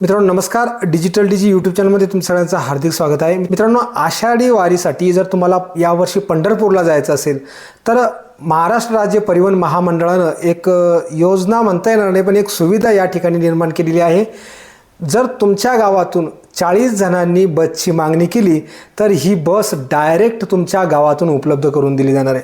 मित्रांनो नमस्कार. डिजिटल डीजी यूट्यूब चॅनलमध्ये तुम सगळ्यांचं हार्दिक स्वागत आहे. मित्रांनो आषाढी वारीसाठी जर तुम्हाला यावर्षी पंढरपूरला जायचं असेल तर महाराष्ट्र राज्य परिवहन महामंडळानं एक योजना म्हणता येणार नाही पण एक सुविधा या ठिकाणी निर्माण केलेली आहे. जर तुमच्या गावातून चाळीस जणांनी बसची मागणी केली तर ही बस डायरेक्ट तुमच्या गावातून उपलब्ध करून दिली जाणार आहे.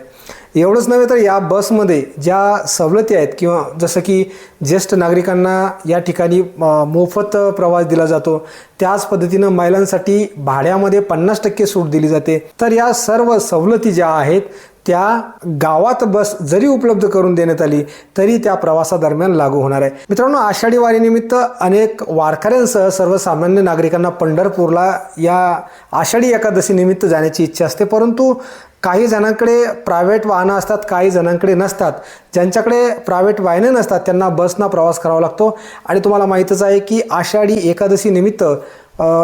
एवढंच नव्हे तर या बसमध्ये ज्या सवलती आहेत किंवा जसं की ज्येष्ठ नागरिकांना या ठिकाणी मोफत प्रवास दिला जातो त्याच पद्धतीनं महिलांसाठी भाड्यामध्ये पन्नास टक्के सूट दिली जाते. तर या सर्व सवलती ज्या आहेत त्या गावात बस जरी उपलब्ध करून देण्यात आली तरी त्या प्रवासादरम्यान लागू होणार आहे. मित्रांनो आषाढी वारीनिमित्त अनेक वारकऱ्यांसह सर्वसामान्य नागरिकांना पंढरपूरला या आषाढी एकादशीनिमित्त जाण्याची इच्छा असते. परंतु काही जणांकडे प्रायव्हेट वाहनं असतात काही जणांकडे नसतात. ज्यांच्याकडे प्रायव्हेट वाहनं नसतात त्यांना बसना प्रवास करावा लागतो. आणि तुम्हाला माहीतच आहे की आषाढी एकादशीनिमित्त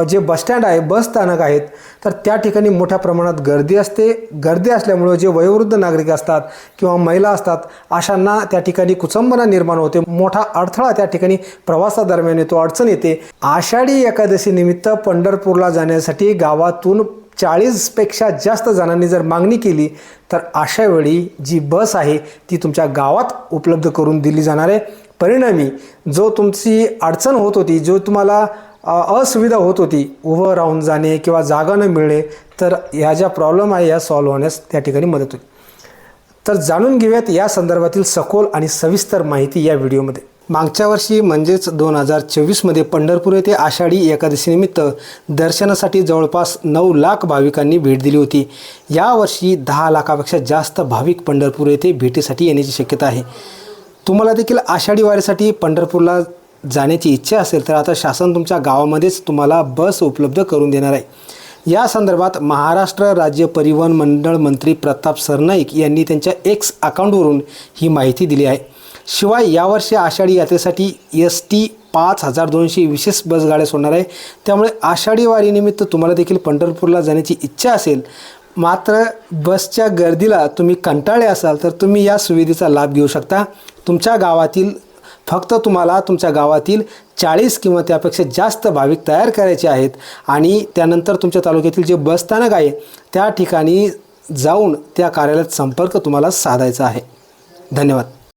जे बसस्टँड आहे बस स्थानक आहेत तर त्या ठिकाणी मोठ्या प्रमाणात गर्दी असते. गर्दी असल्यामुळं जे वयोवृद्ध नागरिक असतात किंवा महिला असतात अशांना त्या ठिकाणी कुचंबना निर्माण होते. मोठा अडथळा त्या ठिकाणी प्रवासादरम्यान येतो अडचण येते. आषाढी एकादशीनिमित्त पंढरपूरला जाण्यासाठी गावातून चाळीसपेक्षा जास्त जणांनी जर मागणी केली तर अशा वेळी जी बस आहे ती तुमच्या गावात उपलब्ध करून दिली जाणार आहे. परिणामी जो तुमची अडचण होत होती जो तुम्हाला असुविधा होत होती. उभं राहून जाणे किंवा जागा न मिळणे तर ह्या ज्या प्रॉब्लेम आहे या सॉल्व्ह होण्यास त्या ठिकाणी मदत होईल. तर जाणून घेऊयात या संदर्भातील सखोल आणि सविस्तर माहिती या व्हिडिओमध्ये. मागच्या वर्षी म्हणजेच दोन हजार चोवीसमध्ये पंढरपूर येथे आषाढी एकादशीनिमित्त दर्शनासाठी जवळपास नऊ लाख भाविकांनी भेट दिली होती. यावर्षी दहा लाखापेक्षा जास्त भाविक पंढरपूर येथे भेटीसाठी येण्याची शक्यता आहे. तुम्हाला देखील आषाढी वारीसाठी पंढरपूरला जाण्याची इच्छा असेल तर आता शासन तुमच्या गावामध्येच तुम्हाला बस उपलब्ध करून देणार आहे. या संदर्भात महाराष्ट्र राज्य परिवहन मंडळ मंत्री प्रताप सरनाईक यांनी त्यांच्या एक्स अकाउंटवरून ही माहिती दिली आहे. शिवाय यावर्षी आषाढी यात्रेसाठी एस टी पाच हजार दोनशे विशेष बसगाड्या सोडणार आहे. त्यामुळे आषाढी वारीनिमित्त तुम्हाला देखील पंढरपूरला जाण्याची इच्छा असेल. मात्र बसच्या गर्दीला तुम्ही कंटाळे असाल तर तुम्ही या सुविधेचा लाभ घेऊ शकता. तुमच्या गावातील फक्त तुम्हाला तुमच्या गावातील चाळीस किंवा त्यापेक्षा जास्त भाविक तयार करायचे आहेत आणि त्यानंतर तुमच्या तालुक्यातील जे बसस्थानक आहे त्या ठिकाणी जाऊन त्या कार्यालयात संपर्क तुम्हाला साधायचा आहे. धन्यवाद.